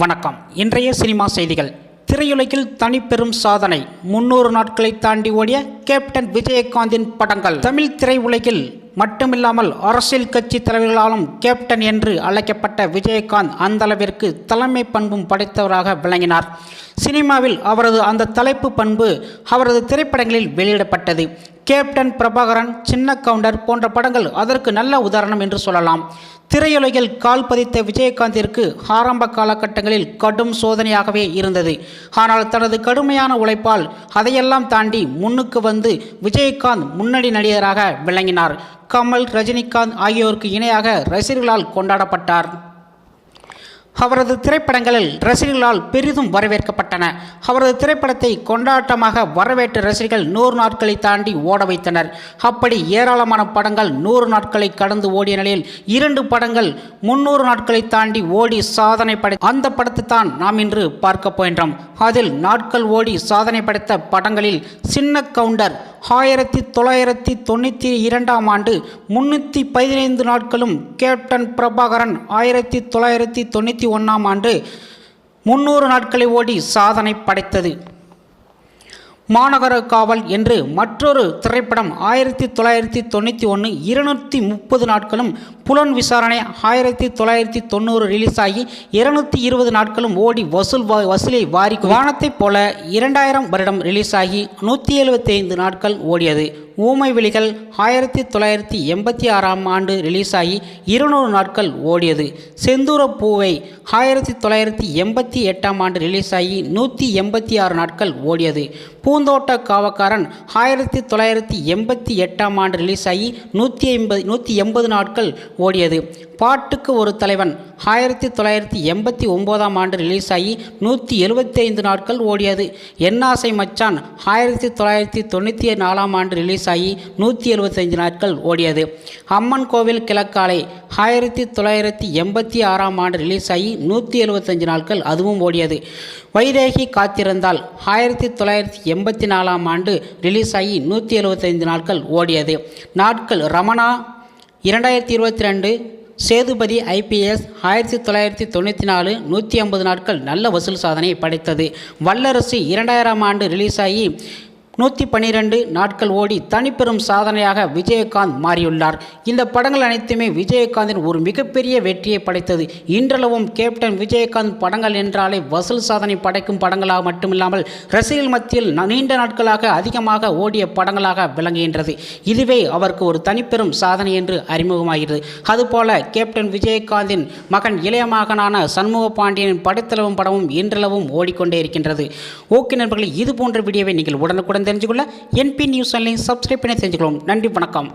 வணக்கம். இன்றைய சினிமா செய்திகள். திரையுலகில் தனிப்பெரும் சாதனை. முன்னூறு நாட்களை தாண்டி ஓடிய கேப்டன் விஜயகாந்தின் படங்கள். தமிழ் திரையுலகில் மட்டுமில்லாமல் அரசியல் கட்சி தலைவர்களாலும் கேப்டன் என்று அழைக்கப்பட்ட விஜயகாந்த் அந்த அளவிற்கு தலைமை பண்பும் படைத்தவராக விளங்கினார். சினிமாவில் அவரது அந்த தலைப்பு பண்பு அவரது திரைப்படங்களில் வெளியிடப்பட்டது. கேப்டன் பிரபாகரன் சின்ன கவுண்டர் போன்ற படங்கள் அதற்கு நல்ல உதாரணம் என்று சொல்லலாம். திரையுலகில் கால் பதித்த விஜயகாந்திற்கு ஆரம்ப காலகட்டங்களில் கடும் சோதனையாகவே இருந்தது. ஆனால் தனது கடுமையான உழைப்பால் அதையெல்லாம் தாண்டி முன்னுக்கு வந்து விஜயகாந்த் முன்னணி நடிகராக விளங்கினார். கமல் ரஜினிகாந்த் ஆகியோருக்கு இணையாக ரசிகர்களால் கொண்டாடப்பட்டார். அவரது திரைப்படங்களில் ரசிகர்களால் பெரிதும் வரவேற்கப்பட்டன. அவரது திரைப்படத்தை கொண்டாட்டமாக வரவேற்ற ரசிகர்கள் நூறு நாட்களை தாண்டி ஓட வைத்தனர். அப்படி ஏராளமான படங்கள் நூறு நாட்களை கடந்து ஓடிய நிலையில் இரண்டு படங்கள் முன்னூறு நாட்களை தாண்டி ஓடி சாதனை படை அந்த படத்தை தான் நாம் இன்று பார்க்க போகின்றோம். அதில் நாட்கள் ஓடி சாதனை படைத்த படங்களில் சின்ன கவுண்டர் ஆயிரத்தி தொள்ளாயிரத்தி தொண்ணூற்றி இரண்டாம் ஆண்டு முன்னூற்றி பதினைந்து நாட்களும் கேப்டன் பிரபாகரன் ஆயிரத்தி தொள்ளாயிரத்தி தொண்ணூற்றி ஒன்றாம் ஆண்டு முன்னூறு நாட்களை ஓடி சாதனை படைத்தது. மாநகர காவல் என்று மற்றொரு திரைப்படம் ஆயிரத்தி தொள்ளாயிரத்தி தொண்ணூற்றி ஒன்று இருநூற்றி முப்பது நாட்களும் புலன் விசாரணை ஆயிரத்தி தொள்ளாயிரத்தி தொண்ணூறு ரிலீஸ் ஆகி இருநூற்றி இருபது நாட்களும் ஓடி வசூல் வா வசூலை வாரி வானத்தைப் போல இரண்டாயிரம் வருடம் ரிலீஸ் ஆகி நூற்றி எழுபத்தி ஐந்து நாட்கள் ஓடியது. ஊமை விழிகள் ஆயிரத்தி தொள்ளாயிரத்தி எண்பத்தி ஆறாம் ஆண்டு ரிலீஸ் ஆகி இருநூறு நாட்கள் ஓடியது. செந்தூர பூவை ஆயிரத்தி தொள்ளாயிரத்தி எண்பத்தி எட்டாம் ஆண்டு ரிலீஸ் ஆகி நூற்றி எண்பத்தி ஆறு நாட்கள் ஓடியது. பூ பூந்தோட்ட காவக்காரன் ஆயிரத்தி தொள்ளாயிரத்தி எண்பத்தி எட்டாம் ஆண்டு ரிலீஸ் ஆகி நூற்றி ஐம்பது நூற்றி எண்பது நாட்கள் ஓடியது. பாட்டுக்கு ஒரு தலைவன். ஆயிரத்தி தொள்ளாயிரத்தி எண்பத்தி ஒம்போதாம் ஆண்டு ரிலீஸ் ஆகி நூற்றி எழுபத்தி ஐந்து நாட்கள் ஓடியது. என்னாசை மச்சான் ஆயிரத்தி தொள்ளாயிரத்தி தொண்ணூற்றி நாலாம் ஆண்டு ரிலீஸ் ஆகி நூற்றி எழுபத்தைந்து நாட்கள் ஓடியது. அம்மன் கோவில் கிழக்காலை ஆயிரத்தி தொள்ளாயிரத்தி எண்பத்தி ஆறாம் ஆண்டு ரிலீஸ் ஆகி நூற்றி எழுபத்தஞ்சு நாட்கள் அதுவும் ஓடியது. வைதேகி காத்திருந்தால் ஆயிரத்தி தொள்ளாயிரத்தி எண்பத்தி நாலாம் ஆண்டு ரிலீஸ் ஆகி நூற்றி எழுபத்தைந்து நாட்கள் ஓடியது. நாட்கள் ரமணா இரண்டாயிரத்தி இருபத்தி ரெண்டு சேதுபதி ஐபிஎஸ் ஆயிரத்தி தொள்ளாயிரத்தி தொண்ணூற்றி நாலு நூற்றி ஐம்பது நாட்கள் நல்ல வசூல் சாதனை படைத்தது. வல்லரசு இரண்டாயிரம் ஆண்டு ரிலீஸ் ஆகி நூற்றி பன்னிரெண்டு நாட்கள் ஓடி தனிப்பெரும் சாதனையாக விஜயகாந்த் மாறியுள்ளார். இந்த படங்கள் அனைத்துமே விஜயகாந்தின் ஒரு மிகப்பெரிய வெற்றியை படைத்தது. இன்றளவும் கேப்டன் விஜயகாந்த் படங்கள் என்றாலே வசூல் சாதனை படைக்கும் படங்களாக மட்டுமில்லாமல் ரசிகர்கள் மத்தியில் நீண்ட நாட்களாக அதிகமாக ஓடிய படங்களாக விளங்குகின்றது. இதுவே அவருக்கு ஒரு தனிப்பெரும் சாதனை என்று அறிமுகமாகிறது. அதுபோல கேப்டன் விஜயகாந்தின் மகன் இளைய மகனான சண்முக பாண்டியனின் படைத்தளவும் படமும் இன்றளவும் ஓடிக்கொண்டே இருக்கின்றது. ஓகே நண்பர்களே இது போன்ற வீடியோவை நீங்கள் உடனுக்குடன் தெரிஞ்சுக்கொள்ள என்பி நியூஸ் சேனலை சப்ஸ்கிரைப் பண்ணி தெரிஞ்சுக்கலாம் நன்றி வணக்கம்.